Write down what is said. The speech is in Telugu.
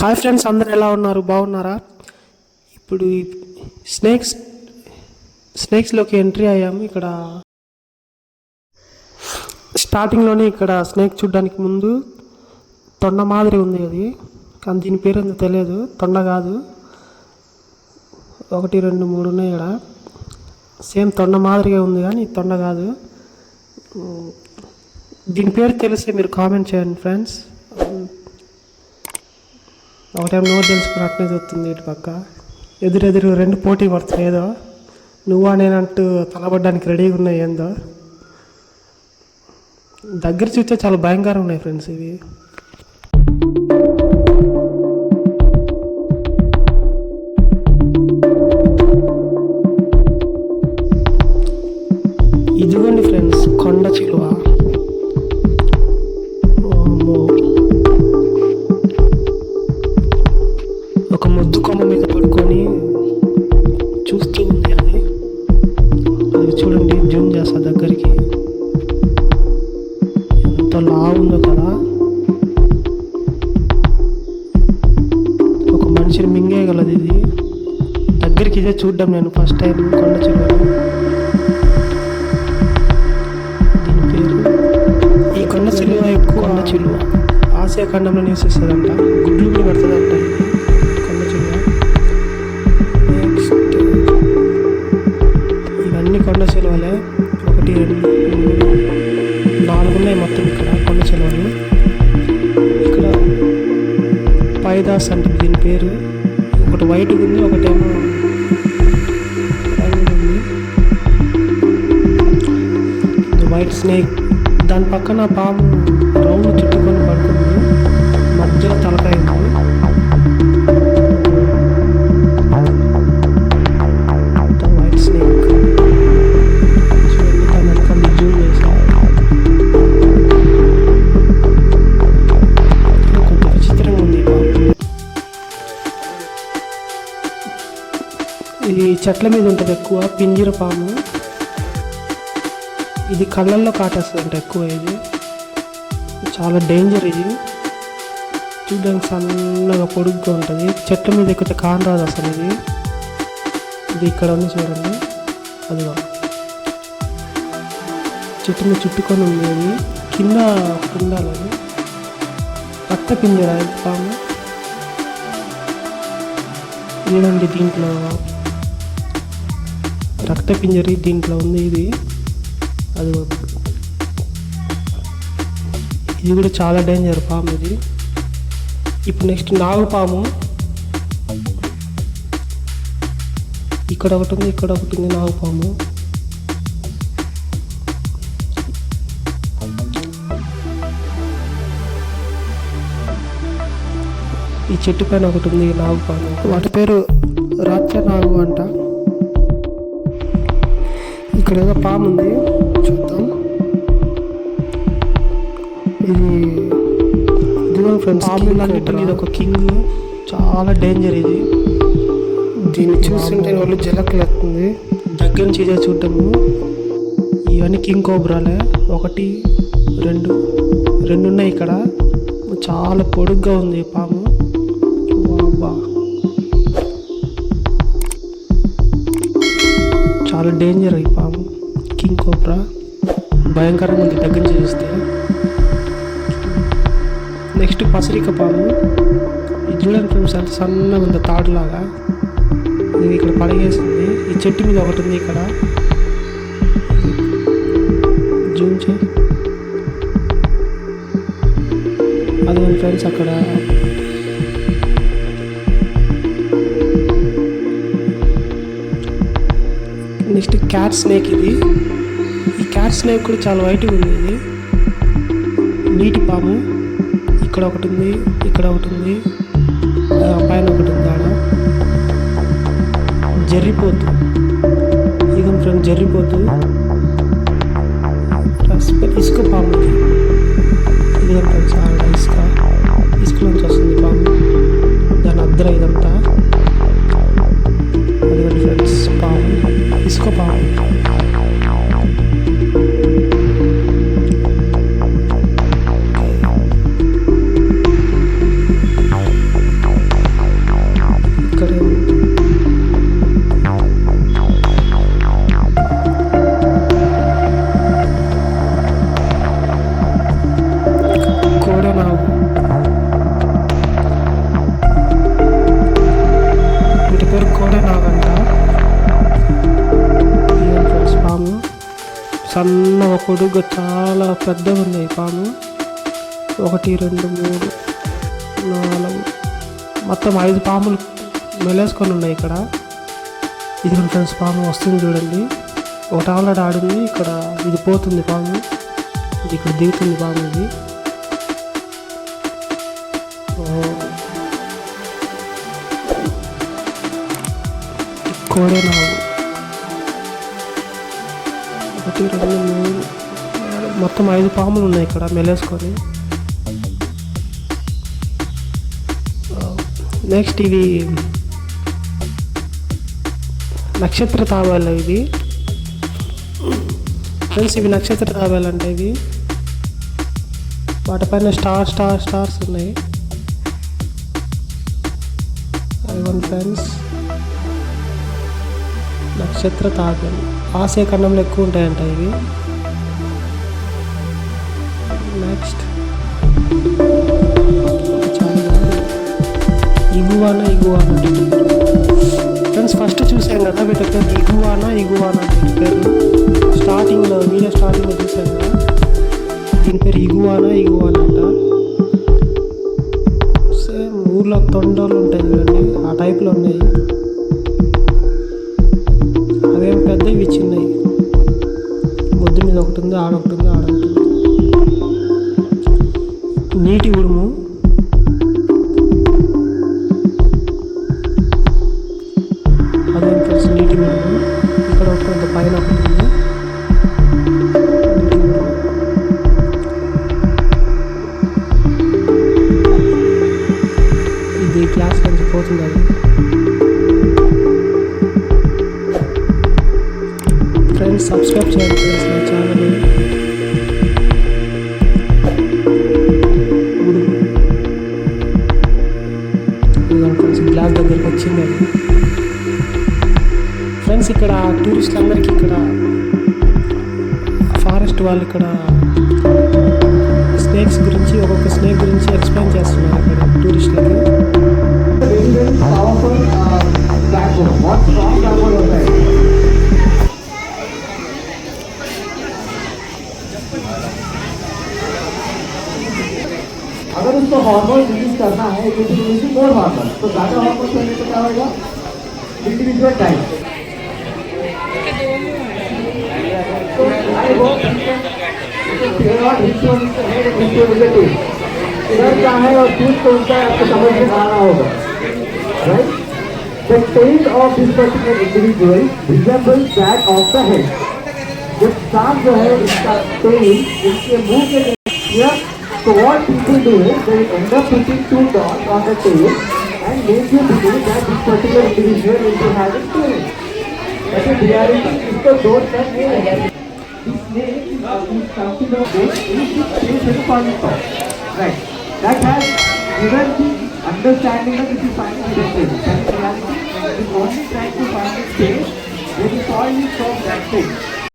హాయ్ ఫ్రెండ్స్ అందరు ఎలా ఉన్నారు? బాగున్నారా? ఇప్పుడు స్నేక్స్ స్నేక్స్లోకి ఎంట్రీ అయ్యాము. ఇక్కడ స్టార్టింగ్లోనే ఇక్కడ స్నేక్ చూడడానికి ముందు తొండ మాదిరి ఉంది అది. కానీ దీని పేరు ఎంత తెలియదు. తొండ కాదు. ఒకటి రెండు మూడు ఉన్నాయి ఇక్కడ. సేమ్ తొండ మాదిరిగా ఉంది కానీ తొండ కాదు. దీని పేరు తెలిస్తే మీరు కామెంట్ చేయండి ఫ్రెండ్స్. ఒకటేమో నోరు తెలుసుకున్నట్టునే చూస్తుంది ఇటు పక్క. ఎదురెదురు రెండు పోటీ పడుతున్నాయి ఏదో. నువ్వా నేనంటూ తలబడ్డానికి రెడీగా ఉన్నాయి ఏందో. దగ్గర చూస్తే చాలా భయంకరంగా ఉన్నాయి ఫ్రెండ్స్ ఇవి. ఇదే చూడ్డం నేను ఫస్ట్ టైం కొండ చిలువను దీని పేరు ఈ కొండ చిలువ ఎక్కువ కొండ చిలువ. ఆసియా ఖండంలో నివసిస్తుందంట. గుడ్లు కూడా పెడుతుందంట. కొండ చిలువ. నెక్స్ట్ ఇవన్నీ కొండ చిలువలే. ఒకటి రెండు మూడు నాలుగు ఉన్నాయి మొత్తం ఇక్కడ కొండ చిలువలు. ఇక్కడ పైదాస్ అంటే దీని పేరు. ఒకటి వైట్ ఉంది ఒకటేమో వైట్ స్నేక్. దాని పక్కన పాము రౌండ్ చుట్టుకొని పడుకుంది. మధ్యలో తలకాయ ఉంది. White snake. చూడండి కొంచెం విచిత్రంగా ఉంది ఇది చెట్ల మీద ఉంటుంది ఎక్కువ పింజర పాము. ఇది కళ్ళల్లో కాటేస్తుందంట ఎక్కువ ఇది. చాలా డేంజర్ ఇది. చూడడానికి సన్నగా పొడుగ్గా ఉంటుంది. చెట్ల మీద ఎక్కితే కాన్ రాదు అసలు ఇది. ఇది ఇక్కడ ఉంది చూడండి. అది చెట్టు మీద చుట్టుకొని ఉంది అది కింద ఉండాలి అది రక్త పింజర పాము. దీంట్లో. రక్త పింజరి దీంట్లో ఉంది ఇది. అది ఇది కూడా చాలా డేంజర్ పాము ఇది. ఇప్పుడు నెక్స్ట్ నాగుపాము ఇక్కడ ఒకటి ఉంది ఇక్కడ ఒకటి ఉంది నాగుపాము ఈ చెట్టు పైన ఒకటి ఉంది నాగుపాము వాటి పేరు రాత్రి నాగు అంట. ఇక్కడ ఏదో పాము ఉంది. చూద్దాం ఇది ఇదిగో ఫ్రెండ్స్ పాములన్నిటిలో ఇది ఒక కింగ్ చాలా డేంజర్ ఇది. దీన్ని చూస్తుంటే వాళ్ళు జలకలేస్తుంది. దగ్గర నుంచి ఇదే చూడటము. ఇవన్నీ కింగ్ కోబ్రాలే ఒకటి రెండు రెండు ఉన్నాయి ఇక్కడ. చాలా పొడుగ్గా ఉంది పాము. వాబ్బా. చాలా డేంజర్ ఈ పాము. కింగ్ కోబ్రా భయంకరంగా ఉంది. దగ్గర చూస్తే. నెక్స్ట్ పసరిక పాము. ఇది చూడండి ఫ్రెండ్స్ అంత సన్నగా ఉంది తాడులాగా. ఇది ఇక్కడ పడగేసింది. ఈ చెట్టు మీద ఒకటి ఉంది ఇక్కడ. జూమ్ చే. అది ఫ్రెండ్స్ అక్కడ. నెక్స్ట్ క్యాట్ స్నేక్ ఇది. ఈ క్యాట్ స్నేక్ కూడా చాలా వైట్గా ఉంది. ఇది నీటి పాము ఇక్కడ ఒకటి ఉంది ఇక్కడ ఒకటి ఉంది పైన ఒకటి ఉంది ఆడ. జర్రిపోతు. ఇది ఫ్రెండ్ జర్రిపోతు. ఇసుక పాము ఇది. చాలా ఫ్రెండ్స్ ఆడ ఇసుక నుంచి వస్తుంది పాము. దాని అద్దర ఇదంతా. అదిగోండి ఫ్రెండ్స్ పాము. ఇసుక పాము. సన్న పొడుగు చాలా పెద్దగా ఉన్నాయి పాము. ఒకటి రెండు మూడు నాలుగు. మొత్తం ఐదు పాములు మెలేసుకొని ఉన్నాయి ఇక్కడ. ఇది ఫ్రెండ్స్ పాము వస్తుంది చూడండి. ఒకటి ఆల్రెడీ ఆడింది ఇక్కడ ఇది పోతుంది పాము. ఇది ఇక్కడ దిగుతుంది పాము ఇది. ఓ. కోడే ఒకటి రెండు మూడు మొత్తం ఐదు పాములు ఉన్నాయి ఇక్కడ మెలేసుకొని. నెక్స్ట్ ఇది నక్షత్ర తాబాలు ఇది. ఫ్రెండ్స్ ఇవి నక్షత్ర తాబేలు అంటే ఇవి. వాటిపైన స్టార్ స్టార్ స్టార్స్ ఉన్నాయి. ఫ్రెండ్స్. నక్షత్ర తాబేలు. ఆసే ఖండంలో ఎక్కువ ఉంటాయంట ఇవి. Next iguana iguana friends first చూసాం కదా వీటి పేరు. ఇగువానా ఇగువానా వీటి పేరు. స్టార్టింగ్లో వీడియో స్టార్టింగ్లో చూసాం కదా. దీని పేరు ఇగువానా ఇగువానా అంట. సేమ్ ఊర్లో తొండలు ఉంటాయి చూడండి. ఆ టైప్లో ఉన్నాయి. అవేం పెద్ద ఇవి చిన్నవి ముద్దు మీద ఒకటి ఉంది ఆడొకటి ఉంది ఆడొకటి ఉంది నీటి ఉడుము అదే ఫ్రెండ్స్ నీటి ఉడుము ఇక్కడ ఒకటి ఉంది పైన ఒకటి ఉంది ఇది క్లాస్ నుంచి పోతుంది? అది సబ్స్క్రైబ్ చేయండి ఫ్రెండ్స్ నా. ఛానల్ గ్లాస్ దగ్గరికి వచ్చింది. ఫ్రెండ్స్ ఇక్కడ టూరిస్టులు అందరికీ ఇక్కడ ఫారెస్ట్ వాళ్ళు ఇక్కడ స్నేక్స్ గురించి ఒక్కొక్క స్నేక్ గురించి ఎక్స్ప్లెయిన్ చేస్తున్నారు ఇక్కడ టూరిస్టులకి. है तो फिर मोर हार्मोन तो ज़्यादा हार्मोन करने से क्या होगा इंडिविजुअल टाइम तो आई होप इधर क्या है और दूध कौन सा है आपको समझ में आ रहा होगा right? The tail of this particular individual resembles that of the head. जो सांप जो है इसका tail इसके मुँह के लिए so what people do is they end up putting two dots on the tail and make you believe that this particular individual is having tail. But in reality, इसको दो तक नहीं है. This snake is something of this is is very polyphony. Right. That has given the understanding that this is hidden tail. But in reality, it is only trying to find its tail when the soil is from that tail.